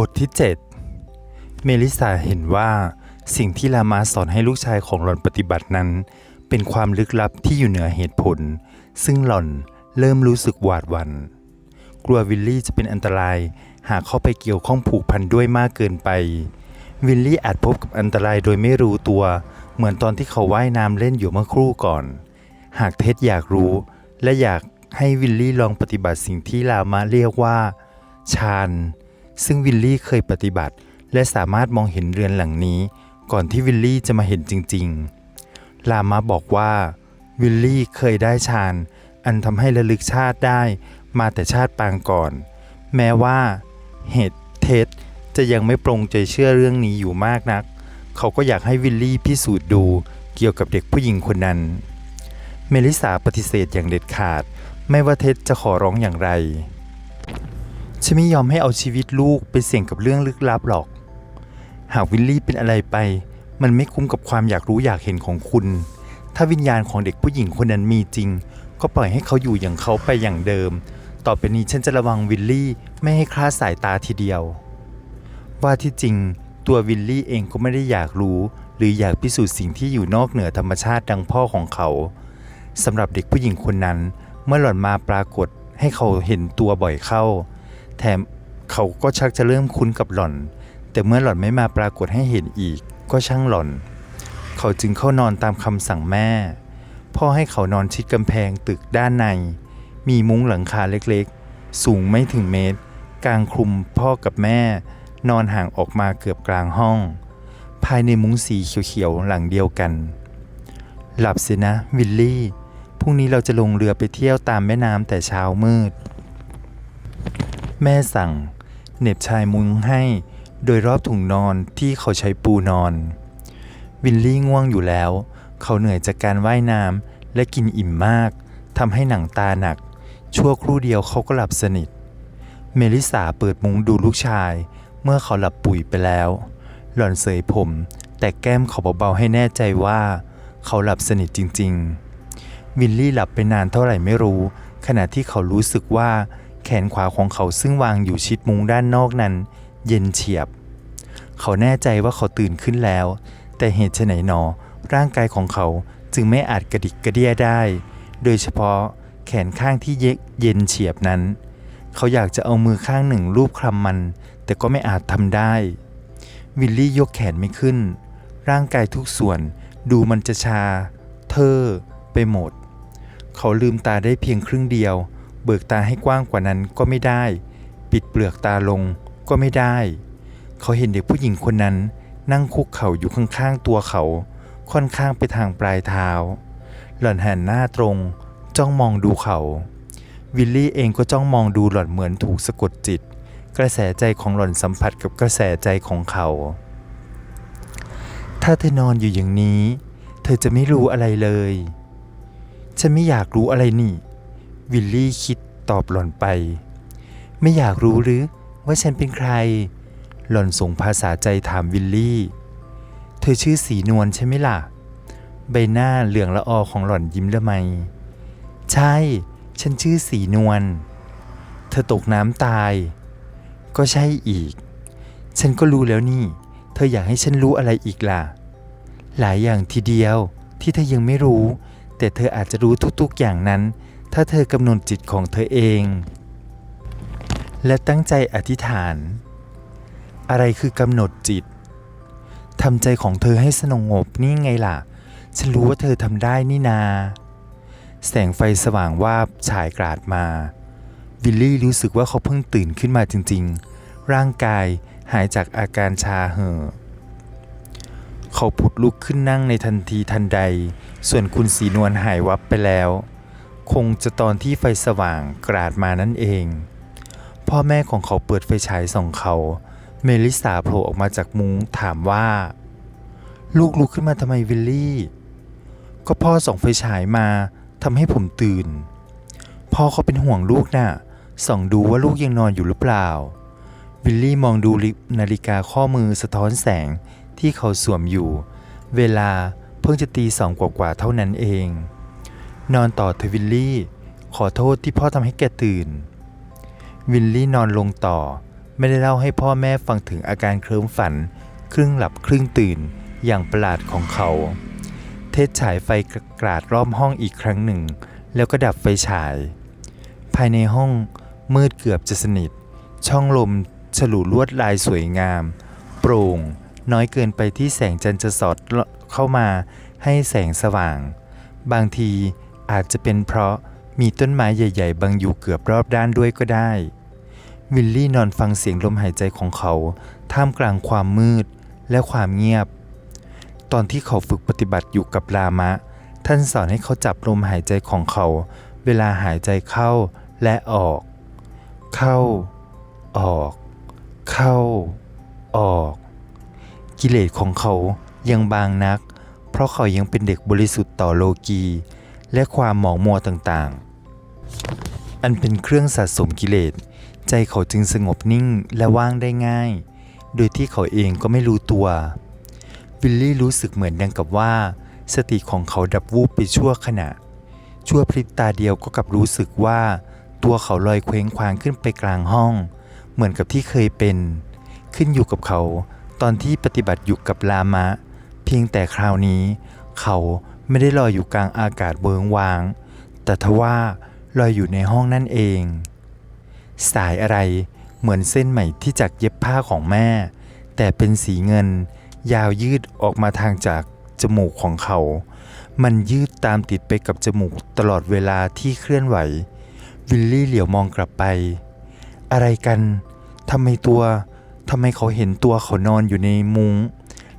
บทที่ 7 เมลิสาเห็นว่าสิ่งที่ลามาสอนให้ลูกชายของหล่อนปฏิบัตินั้น เป็นความลึกลับที่อยู่เหนือเหตุผล ซึ่งหล่อนเริ่มรู้สึกหวาดหวัน่นกลัววิลลี่จะเป็นอันตรายหากเข้าไปเกี่ยวข้องผูกพันด้วยมากเกินไป วิลลี่อาจพบกับอันตรายโดยไม่รู้ตัว เหมือนตอนที่เขาว่ายน้ำเล่นอยู่เมื่อครู่ก่อน หากเท็ดอยากรู้ และอยากให้วิลลี่ลองปฏิบัติสิ่งที่ลามาเรียกว่าฌาน ซึ่งวิลลี่เคยปฏิบัติ และสามารถมองเห็นเรือนหลังนี้ ก่อนที่วิลลี่จะมาเห็นจริง ๆ ลามาบอกว่า วิลลี่เคยได้ฌานอันทำให้ระลึกชาติได้มาแต่ชาติปางก่อน แม้ว่า เหตุเท็จจะยังไม่ปรงใจเชื่อเรื่องนี้อยู่มากนัก เขาก็อยากให้วิลลี่พิสูจน์ดูเกี่ยวกับเด็กผู้หญิงคนนั้น เมลิสาปฏิเสธอย่างเด็ดขาด ไม่ว่าเท็จจะขอร้องอย่างไร ฉันไม่ยอมให้เอาชีวิตลูกไปเสี่ยงกับเรื่องลึกลับหรอก หากวิลลี่เป็นอะไรไป มันไม่คุ้มกับความอยากรู้อยากเห็นของคุณ ถ้าวิญญาณของเด็กผู้หญิงคนนั้นมีจริง ก็ปล่อยให้เขาอยู่อย่างเขาไปอย่างเดิม ต่อไปนี้ฉันจะระวังวิลลี่ไม่ให้คลาดสายตาทีเดียว ว่าที่จริงตัววิลลี่เองก็ไม่ได้อยากรู้ หรืออยากพิสูจน์สิ่งที่อยู่นอกเหนือธรรมชาติดังพ่อของเขาสำหรับเด็กผู้หญิงคนนั้น เมื่อหล่อนมาปรากฏให้เขาเห็นตัวบ่อยเข้า แถมเขาก็ชักจะเริ่มคุ้นกับหล่อน แต่เมื่อหล่อนไม่มาปรากฏให้เห็นอีก ก็ช่างหล่อน เขาจึงเข้านอนตามคำสั่งแม่ พ่อให้เขานอนชิดกำแพงตึกด้านใน มีมุ้งหลังคาเล็กๆ สูงไม่ถึงเมตร กลางคลุมพ่อกับแม่ นอนห่างออกมาเกือบกลางห้อง ภายในมุ้งสีเขียวๆหลังเดียวกัน หลับสินะวิลลี่พรุ่งนี้เราจะลงเรือไปเที่ยวตามแม่น้ำแต่เช้ามืด แม่สั่งเหน็บชายมุ้งให้โดยรอบถุงนอนที่เขาใช้ปูนอน วิลลี่ง่วงอยู่แล้ว เขาเหนื่อยจากการว่ายน้ำและกินอิ่มมากทำให้หนังตาหนัก ชั่วครู่เดียวเขาก็หลับสนิท เมลิสาเปิดมุ้งดูลูกชาย เมื่อเขาหลับปุ๋ยไปแล้ว หล่อนเสยผม แต่แก้มเขาเบาๆให้แน่ใจว่า เขาหลับสนิทจริง ๆ วิลลี่หลับไปนานเท่าไหร่ไม่รู้ ขณะที่เขารู้สึกว่า แขนขวาของเขาซึ่งวางอยู่ชิดมุ้งด้านนอกนั้น เย็นเฉียบ เขาแน่ใจว่าเขาตื่นขึ้นแล้ว แต่เหตุไฉนหนอ ร่างกายของเขาจึงไม่อาจกระดิกกระเดี้ยได้ โดยเฉพาะแขนข้างที่เย็นเฉียบนั้น เขาอยากจะเอามือข้างหนึ่งลูบคลำมัน แต่ก็ไม่อาจทำได้ วิลลี่ยกแขนไม่ขึ้น ร่างกายทุกส่วนดูมันจะชา เทอไปหมด เขาลืมตาได้เพียงครึ่งเดียว เบิกตาให้กว้างกว่านั้นก็ไม่ได้ ปิดเปลือกตาลงก็ไม่ได้ เขาเห็นเด็กผู้หญิงคนนั้นนั่งคุกเข่าอยู่ข้างๆตัวเขา ค่อนข้างไปทางปลายเท้า หล่อนหันหน้าตรง จ้องมองดูเขา วิลลี่เองก็จ้องมองดูหล่อนเหมือนถูกสะกดจิต กระแสใจของหล่อนสัมผัสกับกระแสใจของเขา ถ้าเธอนอนอยู่อย่างนี้ เธอจะไม่รู้อะไรเลย ฉันไม่อยากรู้อะไรนี่ วิลลี่คิดตอบหล่อนไป ไม่อยากรู้หรือว่าฉันเป็นใคร หล่อนส่งภาษาใจถามวิลลี่ เธอชื่อสีนวลใช่ไหมล่ะ ใบหน้าเหลืองละออของหล่อนยิ้มละไม ใช่ ฉันชื่อสีนวล เธอตกน้ำตาย ก็ใช่อีก ฉันก็รู้แล้วนี่ เธออยากให้ฉันรู้อะไรอีกล่ะ หลายอย่างทีเดียวที่เธอยังไม่รู้ แต่เธออาจจะรู้ทุกๆอย่างนั้น ถ้าเธอกำหนดจิตของเธอเอง และตั้งใจอธิษฐาน อะไรคือกำหนดจิตทำใจของเธอให้สงบนี่ไงล่ะ ฉันรู้ว่าเธอทำได้นี่นา แสงไฟสว่างวาบฉายกราดมา วิลลี่รู้สึกว่าเขาเพิ่งตื่นขึ้นมาจริง ๆ ร่างกายหายจากอาการชาเห่อเขาผุดลุกขึ้นนั่งในทันทีทันใด ส่วนคุณสีนวลหายวับไปแล้ว คงจะตอนที่ไฟสว่างกราดมานั่นเอง พ่อแม่ของเขาเปิดไฟฉายส่องเขา เมลิสาโผล่ออกมาจากมุ้งถามว่า ลูกลุกขึ้นมาทำไมวิลลี่ ก็พ่อส่องไฟฉายมาทำให้ผมตื่น พ่อเขาเป็นห่วงลูกน่ะส่องดูว่าลูกยังนอนอยู่หรือเปล่า วิลลี่มองดูนาฬิกาข้อมือสะท้อนแสงที่เขาสวมอยู่ เวลาเพิ่งจะตีสองกว่าๆเท่านั้นเอง นอนต่อเธอวิลลี่ ขอโทษที่พ่อทำให้แกตื่น วิลลี่นอนลงต่อ ไม่ได้เล่าให้พ่อแม่ฟังถึงอาการเคลิ้มฝัน ครึ่งหลับครึ่งตื่นอย่างประหลาดของเขา เทศฉายไฟกราดรอบห้องอีกครั้งหนึ่ง แล้วก็ดับไฟฉาย ภายในห้องมืดเกือบจะสนิท ช่องลมฉลุลวดลายสวยงาม โปร่ง น้อยเกินไปที่แสงจันทร์จะสอดเข้ามาให้แสงสว่าง บางที อาจจะเป็นเพราะมีต้นไม้ใหญ่ ๆ บังอยู่เกือบรอบด้านด้วยก็ได้ วิลลี่นอนฟังเสียงลมหายใจของเขา ท่ามกลางความมืดและความเงียบ ตอนที่เขาฝึกปฏิบัติอยู่กับลามะ ท่านสอนให้เขาจับลมหายใจของเขา เวลาหายใจเข้าและออก เข้า ออก เข้า ออก กิเลสของเขายังบางนัก เพราะเขายังเป็นเด็กบริสุทธิ์ต่อโลกี และความหมองมัวต่างๆ อันเป็นเครื่องสะสมกิเลส ใจเขาจึงสงบนิ่งและว่างได้ง่าย โดยที่เขาเองก็ไม่รู้ตัววิลลี่รู้สึกเหมือนดังกับว่า สติของเขาดับวูบไปชั่วขณะ ชั่วพริบตาเดียวก็กลับรู้สึกว่า ตัวเขาลอยเคว้งคว้างขึ้นไปกลางห้อง เหมือนกับที่เคยเป็น ขึ้นอยู่กับเขา ตอนที่ปฏิบัติอยู่กับลามะ เพียงแต่คราวนี้ เขา ไม่ได้ลอยอยู่กลางอากาศเบิงวาง แต่ทว่าลอยอยู่ในห้องนั่นเอง สายอะไรเหมือนเส้นไหมที่จากเย็บผ้าของแม่ แต่เป็นสีเงิน ยาวยืดออกมาทางจากจมูกของเขา มันยืดตามติดไปกับจมูกตลอดเวลาที่เคลื่อนไหว วิลลี่เหลียวมองกลับไป อะไรกันทำไมตัวทำไมเขาเห็นตัวเขานอนอยู่ในมุง้ง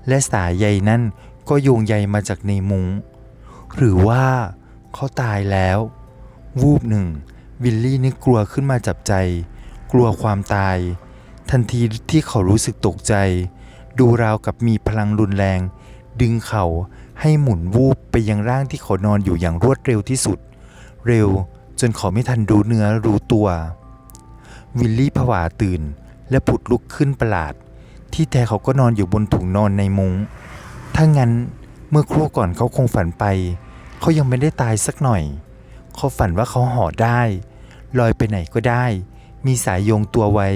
และสายใยนั่นก็โยงใยมาจากในมุง้ง หรือว่าเขาตายแล้ว วูบหนึ่ง วิลลี่นึกกลัวขึ้นมาจับใจ กลัวความตาย ทันทีที่เขารู้สึกตกใจ ดูราวกับมีพลังรุนแรง ดึงเขาให้หมุนวูบไปยังร่างที่เขานอนอยู่อย่างรวดเร็วที่สุด เร็วจนเขาไม่ทันรู้เนื้อรู้ตัว วิลลี่ผวาตื่น และผุดลุกขึ้นประหลาด ที่แท้เขาก็นอนอยู่บนถุงนอนในมุง้งถ้างั้นเมื่อครู่ก่อนเขาคงฝันไป เขายังไม่ได้ตายสักหน่อย เขาฝันว่าเขาห่อได้ ลอยไปไหนก็ได้ มีสายโยงตัวไว้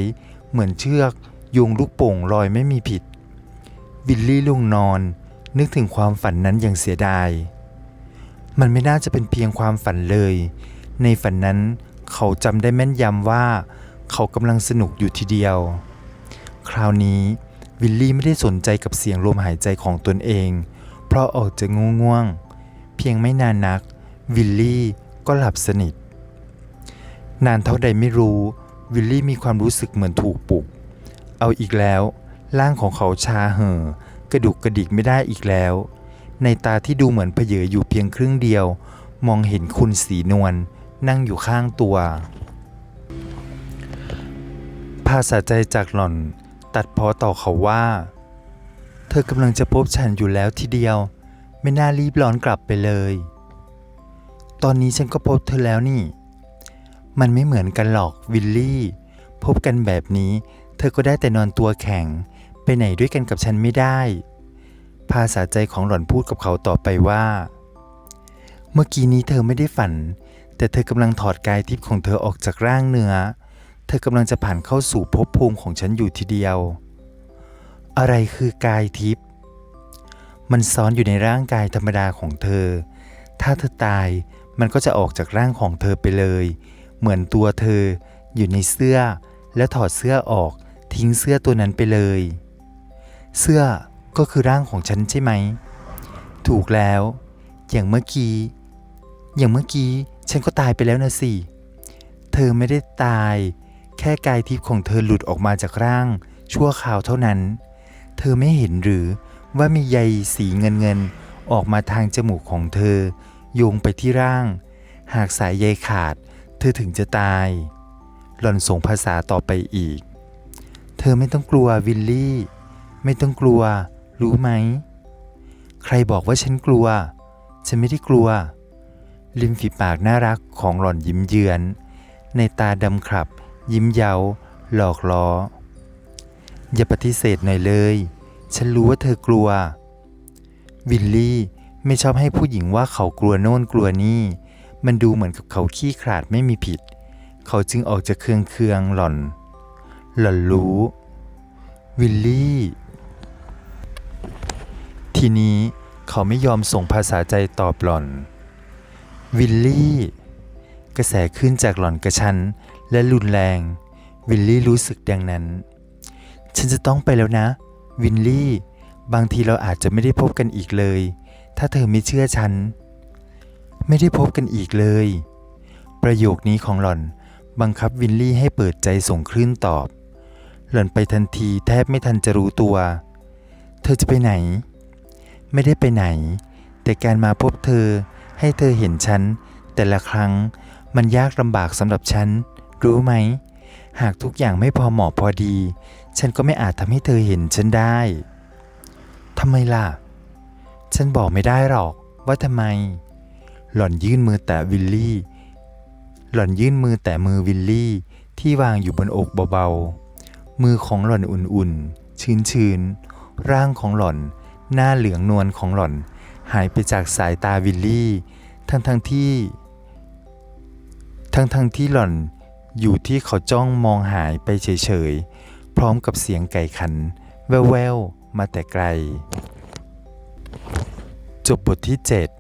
เหมือนเชือกโยงลูกโป่งลอยไม่มีผิด วิลลี่ลงนอน นึกถึงความฝันนั้นอย่างเสียดาย มันไม่น่าจะเป็นเพียงความฝันเลย ในฝันนั้นเขาจำได้แม่นยำว่า เขากำลังสนุกอยู่ทีเดียว คราวนี้วิลลี่ไม่ได้สนใจกับเสียงลมหายใจของตนเอง เพราะออกจะง่วงง่วงๆ เพียงไม่นานนัก วิลลี่ก็หลับสนิท นานเท่าใดไม่รู้ วิลลี่มีความรู้สึกเหมือนถูกปลุก เอาอีกแล้วร่างของเขาชาเห่อกระดุกกระดิกไม่ได้อีกแล้ว ในตาที่ดูเหมือนเพเยออยู่เพียงครึ่งเดียว มองเห็นคุณสีนวลนั่งอยู่ข้างตัว ภาษาใจจากหล่อน ตัดเพอต่อเขาว่า เธอกำลังจะพบฉันอยู่แล้วทีเดียว ไม่น่ารีบร้อนกลับไปเลย ตอนนี้ฉันก็พบเธอแล้วนี่ มันไม่เหมือนกันหรอกวิลลี่ พบกันแบบนี้ เธอก็ได้แต่นอนตัวแข็ง ไปไหนด้วยกันกับฉันไม่ได้ ภาษาใจของหล่อนพูดกับเขาต่อไปว่า เมื่อกี้นี้เธอไม่ได้ฝัน แต่เธอกำลังถอดกายทิพย์ของเธอออกจากร่างเนื้อ เธอกำลังจะผ่านเข้าสู่ภพภูมิของฉันอยู่ทีเดียว อะไรคือกายทิพย์ มันซ้อนอยู่ในร่างกายธรรมดาของเธอ ถ้าเธอตายมันก็จะออกจากร่างของเธอไปเลย เหมือนตัวเธออยู่ในเสื้อ และถอดเสื้อออกทิ้งเสื้อตัวนั้นไปเลย เสื้อก็คือร่างของฉันใช่ไหม ถูกแล้ว อย่างเมื่อกี้ อย่างเมื่อกี้ฉันก็ตายไปแล้วนะสิ เธอไม่ได้ตาย แค่กายทิพย์ของเธอหลุดออกมาจากร่าง ชั่วคราวเท่านั้น เธอไม่เห็นหรือ ว่ามีใยสีเงินเงินๆออกมาทางจมูกของเธอ โยงไปที่ร่าง หากสายใยขาด เธอถึงจะตาย หล่อนส่งภาษาต่อไปอีก เธอไม่ต้องกลัววิลลี่ ไม่ต้องกลัว รู้ไหม ใครบอกว่าฉันกลัว ฉันไม่ได้กลัว ริมฝีปากน่ารักของหล่อนยิ้มเยือน ในตาดำครับ ยิ้มเยาหลอกล้อ อย่าปฏิเสธหน่อยเลย ฉันรู้ว่าเธอกลัว วิลลี่ไม่ชอบให้ผู้หญิงว่าเขากลัวโน่นกลัวนี่ มันดูเหมือนกับเขาขี้ขลาดไม่มีผิด เขาจึงออกจะเคืองเคืองหล่อน หล่อนรู้ วิลลี่ ทีนี้เขาไม่ยอมส่งภาษาใจตอบหล่อน วิลลี่ กระแสขึ้นจากหล่อนกระชั้นและรุนแรง วิลลี่รู้สึกดังนั้น ฉันจะต้องไปแล้วนะ วินลี่ บางทีเราอาจจะไม่ได้พบกันอีกเลย ถ้าเธอไม่เชื่อฉัน ไม่ได้พบกันอีกเลย ประโยคนี้ของหล่อนบังคับวินลี่ให้เปิดใจส่งคลื่นตอบ หล่อนไปทันทีแทบไม่ทันจะรู้ตัว เธอจะไปไหน ไม่ได้ไปไหน แต่การมาพบเธอให้เธอเห็นฉัน แต่ละครั้งมันยากลำบากสำหรับฉัน รู้ไหม หากทุกอย่างไม่พอเหมาะพอดี ฉันก็ไม่อาจทำให้เธอเห็นฉันได้ทำไมล่ะ ฉันบอกไม่ได้หรอกว่าทำไม หล่อนยื่นมือแตะวิลลี่ หล่อนยื่นมือแตะมือวิลลี่ที่วางอยู่บนอกเบาๆ มือของหล่อนอุ่นๆ ชื้นๆ ร่างของหล่อน หน้าเหลืองนวลของหล่อน หายไปจากสายตาวิลลี่ ทั้งๆที่ ทั้งๆที่หล่อนอยู่ที่เขาจ้องมองหายไปเฉยๆ พร้อมกับเสียงไก่ขัน แววๆ มาแต่ไกล จบบทที่ 7